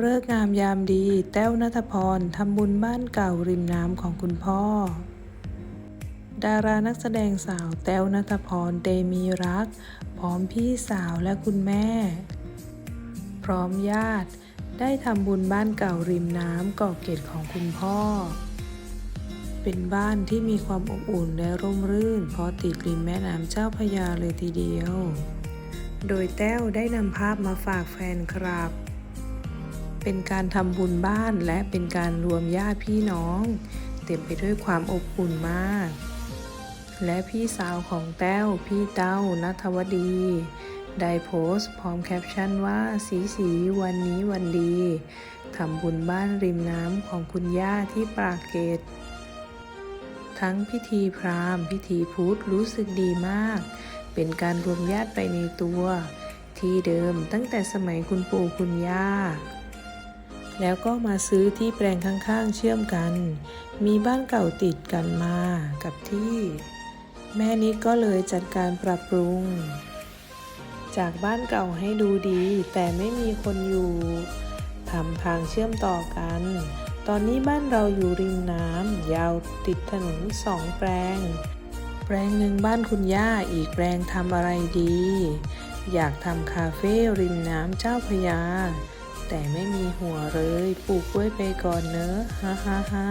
เลิกงามยามดี แต้วนัทพรทำบุญบ้านเก่าริมน้ำของคุณพ่อ ดารานักแสดงสาวแต้วนัทพรเตมีรัก พร้อมพี่สาวและคุณแม่ พร้อมญาติ ได้ทำบุญบ้านเก่าริมน้ำเกาะเกร็ดของคุณพ่อ เป็นบ้านที่มีความอบอุ่นและร่มรื่น เพราะติดริมแม่น้ำเจ้าพยาเลยทีเดียว โดยแต้วได้นำภาพมาฝากแฟนคลับ เป็นการทำบุญบ้านและเป็นการรวมญาติพี่น้อง เต็มไปด้วยความอบอุ่นมาก และพี่สาวของแต้วพี่เต้านัทวดี ได้โพสต์พร้อมแคปชั่นว่าสีสีวันนี้วันดีทำบุญบ้านริมน้ำของคุณย่าที่ปราเกต ทั้งพิธีพราหมณ์ พิธีพุทธรู้สึกดีมาก เป็นการรวมญาติไปในตัว ที่เดิมตั้งแต่สมัยคุณปู่คุณย่า แล้วก็มาซื้อที่แปลงข้างๆ เชื่อมกัน มีบ้านเก่าติดกันมากับที่ แม่นิดก็เลยจัดการปรับปรุง จากบ้านเก่าให้ดูดี แต่ไม่มีคนอยู่ทำทางเชื่อมต่อกัน ตอนนี้บ้านเราอยู่ริมน้ำยาวติดถนนสองแปลง แปลงหนึ่งบ้านคุณย่าอีกแปลงทำอะไรดี อยากทำคาเฟ่ริมน้ำเจ้าพยา แต่ไม่มีหัวเลยปลูกกล้วยไปก่อนเนอะฮ่าฮ่าฮ่า